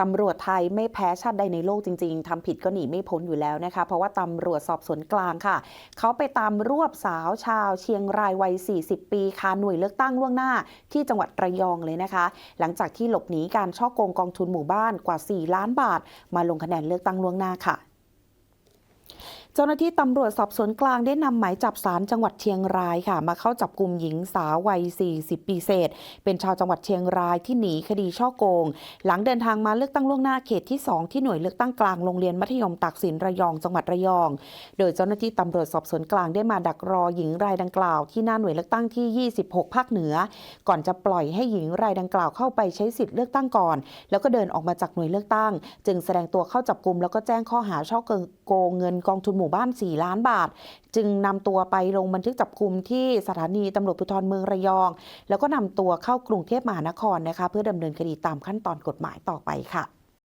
ตำรวจไทยไม่แพ้ชาติใดในโลกจริง ๆทำผิดก็หนีไม่พ้นอยู่แล้วนะคะ เพราะว่าตำรวจสอบสวนกลางค่ะ เขาไปตามรวบสาวชาว เชียงรายวัย 40 ปีคาหน่วยเลือกตั้งล่วงหน้าที่จังหวัดระยองเลยนะคะ หลังจากที่หลบหนีการช่อโกงกองทุนหมู่บ้านกว่า 4 ล้านบาท มาลงคะแนนเลือกตั้งล่วงหน้าค่ะ เจ้าหน้าที่ตำรวจสอบสวนกลางได้นำหมายจับสารจังหวัดเชียงรายค่ะ มาเข้าจับกลุ่มหญิงสาววัย 40 ปีเศษ เป็นชาวจังหวัดเชียงรายที่หนีคดีช่อโกง หลังเดินทางมาเลือกตั้งล่วงหน้าเขตที่ 2 ที่หน่วยเลือกตั้งกลางโรงเรียนมัธยมตากสินระยองจังหวัดระยอง โดยเจ้าหน้าที่ตำรวจสอบสวนกลางได้มาดักรอหญิงรายดังกล่าว ที่หน้าหน่วยเลือกตั้งที่ 26 ภาคเหนือ ก่อนจะปล่อยให้หญิงรายดังกล่าวเข้าไปใช้สิทธิ์เลือกตั้งก่อน แล้วก็เดินออกมาจากหน่วยเลือกตั้ง จึงแสดงตัวเข้าจับกลุ่มแล้วก็แจ้งข้อหาช่อโกงเงินกองทุนหมู่บ้าน 4 ล้านบาท จึงนำตัวไปลงบันทึกจับกลุ่มที่สถานีตำรวจภูธรเมืองระยอง แล้วก็นำตัวเข้ากรุงเทพมหานครนะคะเพื่อดำเนินคดีตามขั้นตอนกฎหมายต่อไปค่ะ